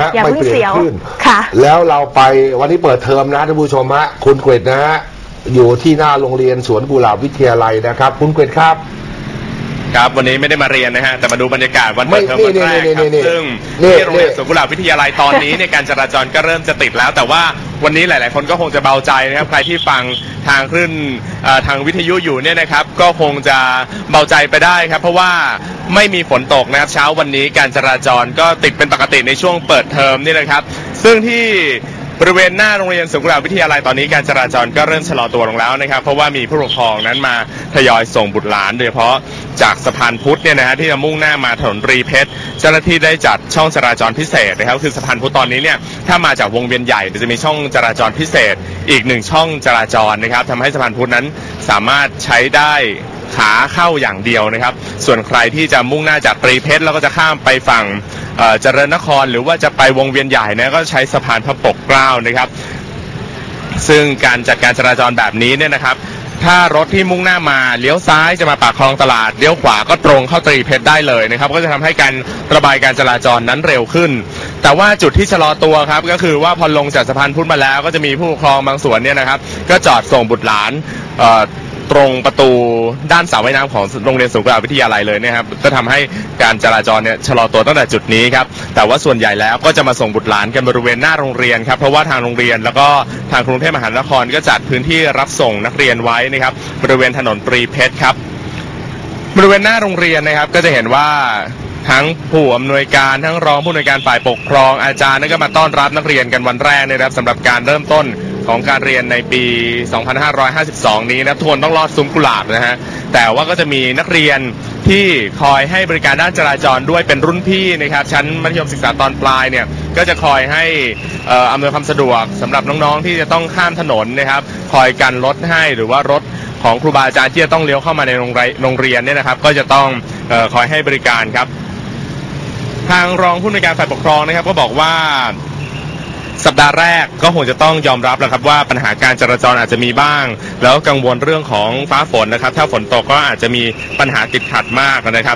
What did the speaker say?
ฮะอย่าไม่เพิ่งเปลี่ยเสีนยวขึ้นค่ะ แล้วเราไปวันนี้เปิดเทอมนะท่านผู้ชมฮะคุณเกรดนะฮะอยู่ที่หน้าโรงเรียนสวนกุหลาบวิทยาลัยนะครับ คุณเกรดครับ ครับวันนี้ไม่ได้มาเรียนนะฮะแต่มาดูบรรยากาศวันไม่เปิดเทอมวันแรกนี่ครับนี่นี่ซึ่งนี่ที่โรงเรียนนี่สวนกุหลาบวิทยาลัยตอนนี้ในยการจราจรก็เริ่มจะติดแล้ว แต่ว่าวันนี้หลาย ๆ คนก็คงจะเบาใจนะครับใครที่ฟังทางคลื่นเอ่อทางวิทยุอยู่เนี่ยนะครับ ก็คงจะเบาใจไปได้ครับ เพราะว่า ไม่มีฝนตกนะครับเช้าวันนี้การจราจรก็ติดเป็นปกติในช่วงเปิดเทอมนี่นะครับ ซึ่งที่บริเวณหน้าโรงเรียนสุขุลาวิทยาลัยตอนนี้การจราจรก็เริ่มชะลอตัวลงแล้วนะครับ เพราะว่ามีผู้ปกครองนั้นมาทยอยส่งบุตรหลาน โดยเฉพาะจากสะพานพุทธเนี่ยนะฮะที่จะมุ่งหน้ามาถนนรีเพชรเจ้าหน้าที่ได้จัดช่องจราจรพิเศษนะครับคือสะพานพุทธตอนนี้เนี่ยถ้ามาจากวงเวียนใหญ่จะมีช่องจราจรพิเศษ อีกหนึ่งช่องจราจรนะครับทำให้สะพานพุทธนั้นสามารถใช้ได้ ขาเข้าอย่างเดียวนะครับ ส่วนใครที่จะมุ่งหน้าจากตรีเพชรแล้วก็จะข้ามไปฝั่งเอ่อเจริญนคร หรือว่าจะไปวงเวียนใหญ่นะก็ใช้สะพานพระปกเกล้านะครับ ซึ่งการจัดการจราจรแบบนี้เนี่ยนะครับถ้ารถที่มุ่งหน้ามาเลี้ยวซ้ายจะมาปากคลองตลาดเลี้ยวขวาก็ตรงเข้าตรีเพชรได้เลยนะครับ ก็จะทำให้การระบายการจราจรนั้นเร็วขึ้น แต่ว่าจุดที่ชะลอตัวครับ ก็คือว่าพอลงจากสะพานพุทธมาแล้ว ก็จะมีผู้ปกครองบางส่วนเนี่ยนะครับ ก็จอดส่งบุตรหลานเอ่อ ตรงประตูด้านสระว่ายน้ำของโรงเรียนสูงกว่าวิทยาลัยเลยนะครับก็ทำให้การจราจรเนี่ยชะลอตัวตั้งแต่จุดนี้ครับแต่ว่าส่วนใหญ่แล้วก็จะมาส่งบุตรหลานกันบริเวณหน้าโรงเรียนครับเพราะว่าทางโรงเรียนแล้วก็ทางกรุงเทพมหานครก็จัดพื้นที่รับส่งนักเรียนไว้นะครับบริเวณถนนตรีเพชรครับบริเวณหน้าโรงเรียนนะครับก็จะเห็นว่าทั้งผู้อำนวยการทั้งรองผู้อำนวยการฝ่ายปกครองอาจารย์นั่นก็มาต้อนรับนักเรียนกันวันแรกนะครับสำหรับการเริ่มต้น ของการเรียนในปี 2552 นี้นะทุกคนต้องลอดซุ้มกุหลาบนะฮะ แต่ว่าก็จะมีนักเรียนที่คอยให้บริการด้านจราจรด้วยเป็นรุ่นพี่นะครับ ชั้นมัธยมศึกษาตอนปลายเนี่ย ก็จะคอยให้อออำนวยความสะดวกสำหรับน้องๆ ที่จะต้องข้ามถนนนะครับ คอยกันรถให้หรือว่ารถของครูบาอาจารย์ที่จะต้องเลี้ยวเข้ามาในโรงเรียนโรงเรียนเนี่ยนะครับ ก็จะต้องออคอยให้บริการครับทางรองผู้อำนการฝ่ายปกครองนะครับ ก็บอกว่า สัปดาห์แรกก็คงจะต้องยอมรับแล้วครับว่าปัญหาการจราจรอาจจะมีบ้าง แล้วกังวลเรื่องของฟ้าฝนนะครับ ถ้าฝนตกก็อาจจะมีปัญหาติดขัดมากนะครับ